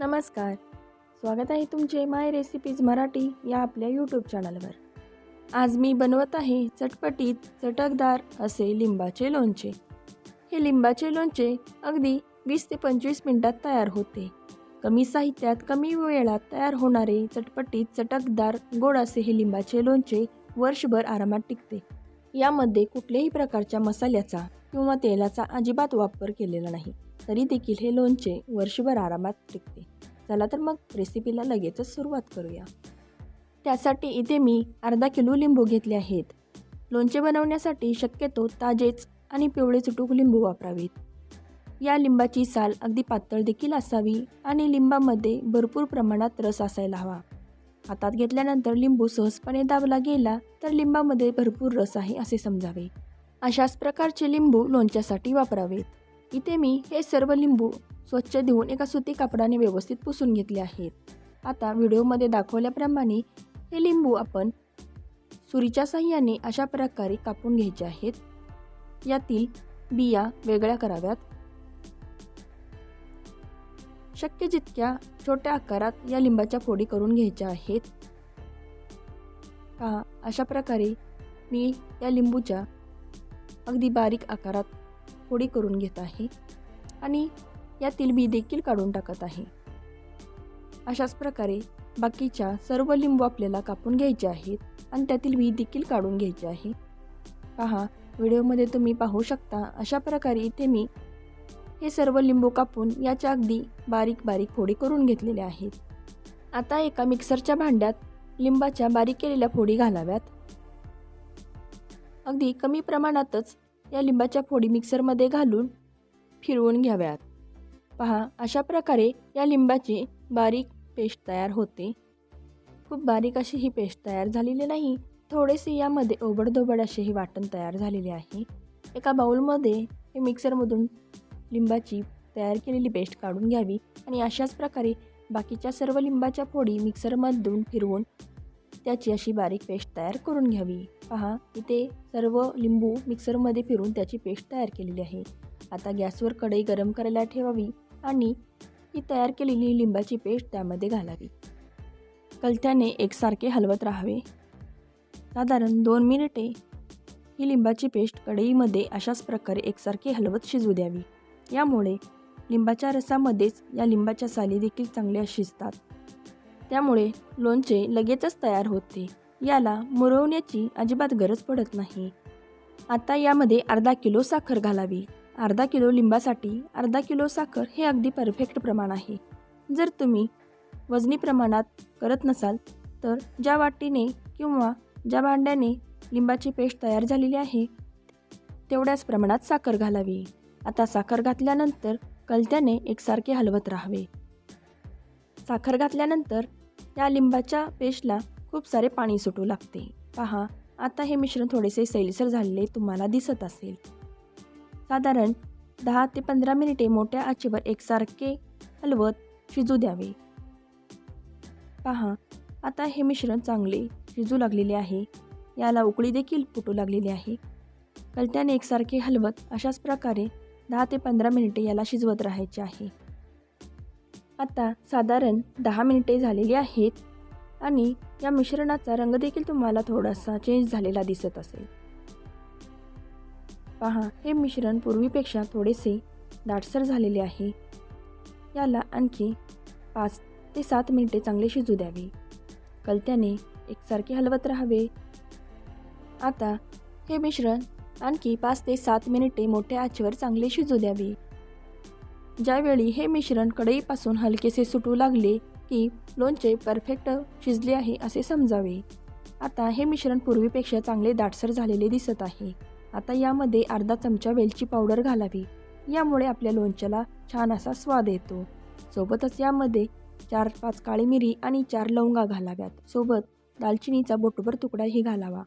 नमस्कार. स्वागत आहे तुमचे माय रेसिपीज मराठी या आपल्या यूट्यूब चॅनलवर आज मी बनवत आहे चटपटीत चटकदार असे लिंबाचे लोणचे. हे लिंबाचे लोणचे अगदी वीस ते पंचवीस मिनटात तयार होते. कमी साहित्यात कमी वेळात तयार होणारे चटपटीत चटकदार गोड असे हे लिंबाचे लोणचे वर्षभर आरामात टिकते. यामध्ये कुठल्याही प्रकारच्या मसाल्याचा किंवा तेलाचा अजिबात वापर केलेला नाही. तरी देखील हे लोणचे वर्षभर आरामात टिकते. चला तर मग रेसिपीला लगेचच सुरुवात करूया. त्यासाठी इथे मी अर्धा किलो लिंबू घेतले आहेत. लोणचे बनवण्यासाठी शक्यतो ताजेच आणि पिवळे चुटूक लिंबू वापरावेत. या लिंबाची साल अगदी पातळ देखील असावी आणि लिंबामध्ये भरपूर प्रमाणात रस असायला हवा. हातात घेतल्यानंतर लिंबू सहजपणे दाबला गेला तर लिंबामध्ये भरपूर रस आहे असे समजावे. अशाच प्रकारचे लिंबू लोणच्यासाठी वापरावेत. इथे मी हे सर्व लिंबू स्वच्छ धुवून एका सुती कापडाने व्यवस्थित पुसून घेतले आहेत. आता व्हिडिओमध्ये दाखवल्याप्रमाणे हे लिंबू आपण सुरीच्या साह्याने अशा प्रकारे कापून घ्यायचे आहेत. यातील बिया वेगळ्या कराव्यात. शक्य जितक्या छोट्या आकारात या लिंबाच्या फोडी करून घ्यायच्या आहेत. पहा अशा प्रकारे मी या लिंबूच्या अगदी बारीक आकारात फोडी करून घेत आहे आणि यातील बी देखील काढून टाकत आहे. अशाच प्रकारे बाकीच्या सर्व लिंबू आपल्याला कापून घ्यायचे आहेत आणि त्यातील बी देखील काढून घ्यायचे आहे. पहा व्हिडिओमध्ये तुम्ही पाहू शकता अशा प्रकारे इथे मी हे सर्व लिंबू कापून याच्या अगदी बारीक बारीक फोडी करून घेतलेल्या आहेत. आता एका मिक्सरच्या भांड्यात लिंबाच्या बारीक केलेल्या फोडी घालाव्यात. अगदी कमी प्रमाणातच या लिंबाच्या फोडी मिक्सरमध्ये घालून फिरवून घ्याव्यात. पहा अशा प्रकारे या लिंबाची बारीक पेस्ट तयार होते. खूप बारीक अशी ही पेस्ट तयार झालेली नाही. थोडेसे यामध्ये ओबडधोबड असे हे वाटण तयार झालेले आहे. एका बाऊलमध्ये हे मिक्सरमधून लिंबाची तयार केलेली पेस्ट काढून घ्यावी आणि अशाच प्रकारे बाकीच्या सर्व लिंबाच्या फोडी मिक्सरमधून फिरवून त्याची अशी बारीक पेस्ट तयार करून घ्यावी. पहा इथे सर्व लिंबू मिक्सरमध्ये फिरून त्याची पेस्ट तयार केलेली आहे. आता गॅसवर कढई गरम करायला ठेवावी आणि ही तयार केलेली लिंबाची पेस्ट त्यामध्ये घालावी. कलत्याने एकसारखे हलवत राहावे. साधारण दोन मिनिटे ही लिंबाची पेस्ट कढईमध्ये अशाच प्रकारे एकसारखी हलवत शिजू द्यावी. यामुळे लिंबाच्या रसामध्येच या लिंबाच्या साली देखील चांगल्या शिजतात. त्यामुळे लोणचे लगेचच तयार होते. याला मुरवण्याची अजिबात गरज पडत नाही. आता यामध्ये अर्धा किलो साखर घालावी. अर्धा किलो लिंबासाठी अर्धा किलो साखर हे अगदी परफेक्ट प्रमाण आहे. जर तुम्ही वजनी प्रमाणात करत नसाल तर ज्या वाटीने किंवा ज्या भांड्याने लिंबाची पेस्ट तयार झालेली आहे तेवढ्याच प्रमाणात साखर घालावी. आता साखर घातल्यानंतर कलत्याने एकसारखे हलवत राहावे. साखर घातल्यानंतर या लिंबाच्या पेस्टला खूप सारे पाणी सुटू लागते. पहा आता हे मिश्रण थोडेसे सैलसर झालेले तुम्हाला दिसत असेल. साधारण दहा ते पंधरा मिनिटे मोठ्या आचेवर एकसारखे हलवत शिजू द्यावे. पहा आता हे मिश्रण चांगले शिजू लागलेले आहे. याला उकळी देखील फुटू लागलेली आहे. कलट्याने एकसारखे हलवत अशाच प्रकारे दहा ते पंधरा मिनिटे याला शिजवत राहायचे आहे. आता साधारण दहा मिनिटे झालेली आहेत आणि या मिश्रणाचा रंग देखील तुम्हाला थोडासा चेंज झालेला दिसत असेल. पहा हे मिश्रण पूर्वीपेक्षा थोडेसे दाटसर झालेले आहे. याला आणखी पाच ते सात मिनिटे चांगले शिजू द्यावे. कलत्याने एकसारखे हलवत राहावे. आता हे मिश्रण आणखी पाच ते सात मिनिटे मोठ्या आचेवर चांगले शिजू द्यावे. ज्यावेळी हे मिश्रण कढईपासून हलकेसे सुटू लागले की लोणचे परफेक्ट शिजले आहे असे समजावे. आता हे मिश्रण पूर्वीपेक्षा चांगले दाटसर झालेले दिसत आहे. आता यामध्ये अर्धा चमचा वेलची पावडर घालावी. यामुळे आपल्या लोणच्याला छान असा स्वाद येतो. सोबतच यामध्ये चार पाच काळी मिरी आणि चार लवंगा घालाव्यात. सोबत दालचिनीचा बोटभर तुकडाही घालावा.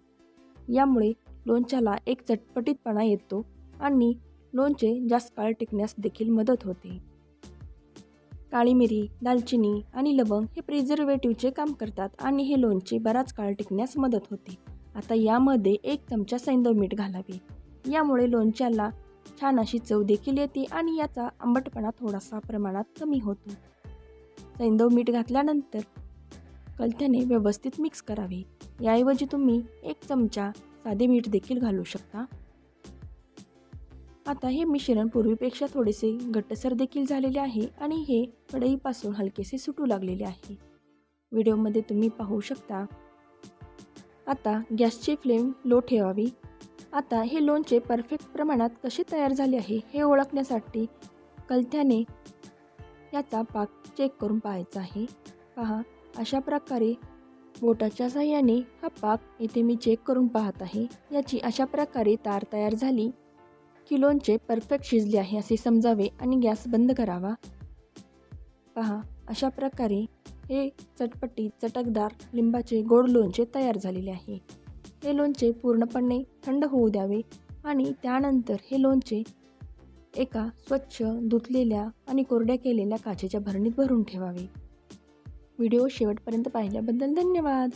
यामुळे लोणच्याला एक चटपटीतपणा येतो आणि लोणचे जास्त काळ टिकण्यास देखील मदत होते. काळी मिरी दालचिनी आणि लवंग हे प्रिझर्वेटिव्हचे काम करतात आणि हे लोणचे बराच काळ टिकण्यास मदत होते. आता यामध्ये एक चमचा सैंदव मीठ घालावे. यामुळे लोणच्याला छान अशी चव देखील येते आणि याचा आंबटपणा थोडासा प्रमाणात कमी होतो. सैंदव मीठ घातल्यानंतर कलथ्याने व्यवस्थित मिक्स करावे. याऐवजी तुम्ही एक चमचा साधे मीठ देखील घालू शकता. आता हे मिश्रण पूर्वीपेक्षा थोडेसे घट्टसर देखील झालेले आहे आणि हे कढईपासून हलकेसे सुटू लागलेले आहे. व्हिडिओमध्ये तुम्ही पाहू शकता. आता गॅसची फ्लेम लो ठेवावी. आता हे लोणचे परफेक्ट प्रमाणात कसे तयार झाले आहे हे ओळखण्यासाठी कलथ्याने याचा पाक चेक करून पाहायचा आहे. पहा अशा प्रकारे बोटाच्या साह्याने हा पाक येथे मी चेक करून पाहत आहे. याची अशा प्रकारे तार तयार झाली. की लोणचे परफेक्ट शिजले आहे असे समजावे आणि गॅस बंद करावा. पहा अशा प्रकारे हे चटपटी चटकदार लिंबाचे गोड लोणचे तयार झालेले आहे. हे लोणचे पूर्णपणे थंड होऊ द्यावे आणि त्यानंतर हे लोणचे एका स्वच्छ धुतलेल्या आणि कोरड्या केलेल्या काचेच्या भरणीत भरून ठेवावे. व्हिडिओ शेवटपर्यंत पाहिल्याबद्दल धन्यवाद!